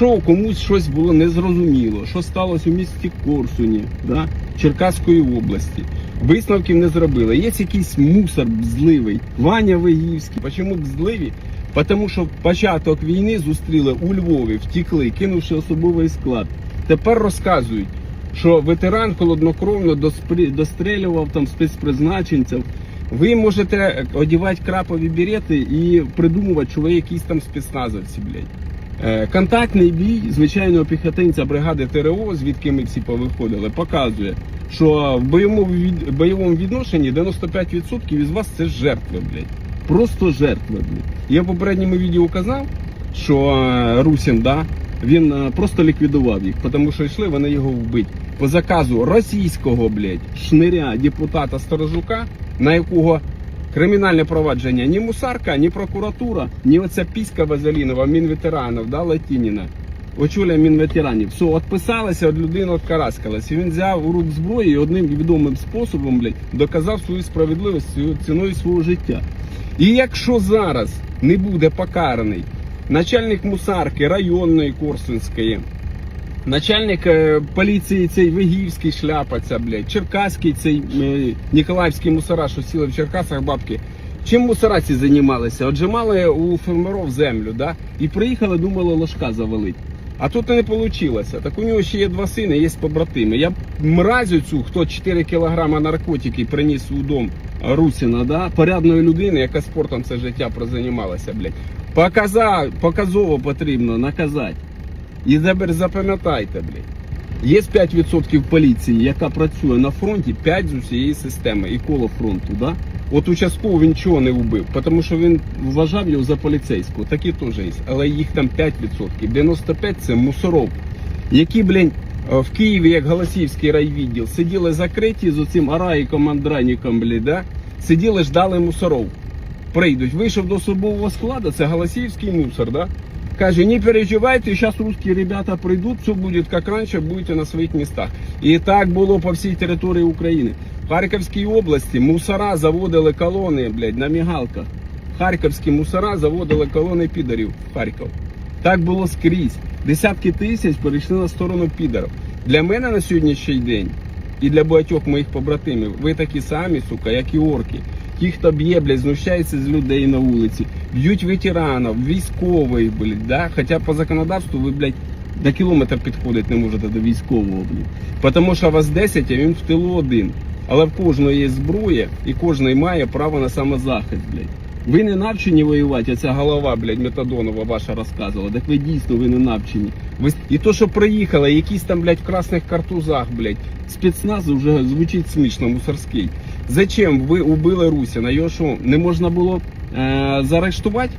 Якщо комусь щось було незрозуміло, що сталося у місті Корсуні, да, Черкаської області, висновків не зробили. Є якийсь мусор бзливий, Ваня Вигівський. Чому бзливі? Тому що початок війни зустріли у Львові, втікли, кинувши особовий склад. Тепер розказують, що ветеран холоднокровно дострелював там спецпризначенців. Ви можете одягати крапові берети і придумувати, що ви якісь там спецназовці, блядь. Е, Контактний бій звичайного піхотинця бригади ТРО, звідки ми всі повиходили, показує, що в бойовому, бойовому відношенні 95% із вас це жертви, блядь. Просто жертви, блядь. Я в попередньому відео казав, що е, Русін, да, він е, просто ліквідував їх, тому що йшли вони його вбити. По заказу російського, блядь, шниря депутата Сторожука, на якого Кримінальне провадження ні мусарка, ні прокуратура, ні оця піська Вазелінова, мінветеранів, да, Латініна. Очуля мінветеранів. Все, відписалася від людини, відкараскалась. І він взяв у рук зброю і одним відомим способом, блядь, доказав свою справедливість ціною свого життя. І якщо зараз не буде покараний начальник мусарки районної Корсунської, Начальник е, поліції цей Вигівський шляпаться, блядь, Черкаський цей е, Ніколаївський мусора, що сіли в Черкасах бабки. Чим мусора ці займалися? Отжимали у фермерів землю, да? І приїхали, думали ложка завалить. А тут не вийшло. Так у нього ще є два сини, є побратими. Я мразю цю, хто 4 кілограма наркотики приніс у дом Русіна, да? порядної людини, яка спортом це життя прозанімалася, блядь. Показа, показово потрібно наказати. І запам'ятайте, блядь. Є 5% поліції, яка працює на фронті, 5 з усієї системи і коло фронту. Да? От участково він чого не вбив, тому що він вважав його за поліцейського. Такі теж є. Але їх там 5%. 95% це мусоров, які, блядь, в Києві, як Голосівський райвідділ, сиділи закриті з оцим араїком Андраніком, блядь, да? сиділи, ждали мусоров. Прийдуть. Вийшов до особового складу, це Голосіївський мусор, да? Каже, не переживайте, сейчас русские ребята прийдуть, все будет как раньше, будете на своїх містах. І так було по всій території України. В Харківській області мусора заводили колони, блядь, на мігалках. Харківські мусора заводили колони підарів в Харків. Так було скрізь. Десятки тисяч перейшли на сторону підарів. Для мене на сьогоднішній день і для багатьох моїх побратимів ви такі самі, сука, як і орки. Ті, хто б'є, блядь, знущається з людей на вулиці, б'ють ветеранів, військових, блядь, да? Хоча по законодавству ви, блядь, до кілометра підходити не можете до військового, блядь. Тому що вас 10, а він в тилу один. Але в кожного є зброя, і кожен має право на самозахист, блядь. Ви не навчені воювати, а ця голова, блядь, Метадонова ваша розказувала. Так ви дійсно ви не навчені. Ви... І то, що приїхали, якісь там, блядь, в красних картузах, блядь, спецназ вже звучить смішно, мусорський. Зачем ви убили Русіна? Його що, не можна було е- заарештувати?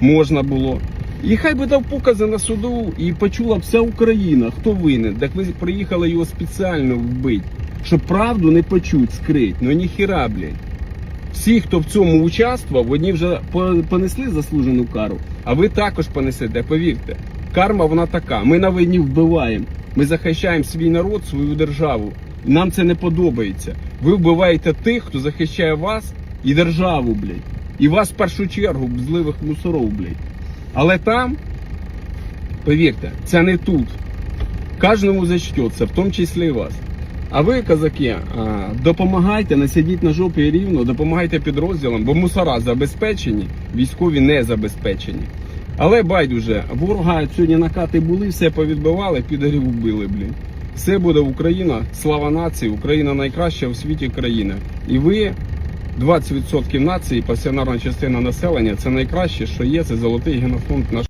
Можна було. І хай би дав покази на суду і почула вся Україна, хто винен. Так ви приїхали його спеціально вбити, щоб правду не почуть, скрить. Ну ніхіра, блядь. Всі, хто в цьому участвував, одні вже понесли заслужену кару, а ви також понесете, повірте. Карма вона така. Ми на війні вбиваємо. Ми захищаємо свій народ, свою державу. Нам це не подобається. Ви вбиваєте тих, хто захищає вас і державу, блядь. І вас в першу чергу, зливих мусоров, блядь. Але там, повірте, це не тут. Кожному зачтеться, в тому числі і вас. А ви, козаки, а, допомагайте, не сидіть на жопі рівно, допомагайте підрозділам, бо мусора забезпечені, військові не забезпечені. Але байдуже, ворога сьогодні накати були, все повідбивали, підарів вбили, блін. Все буде Україна, слава нації, Україна найкраща у світі країна. І ви 20% нації, пасіонарна частина населення, це найкраще, що є, це золотий генофонд нашої.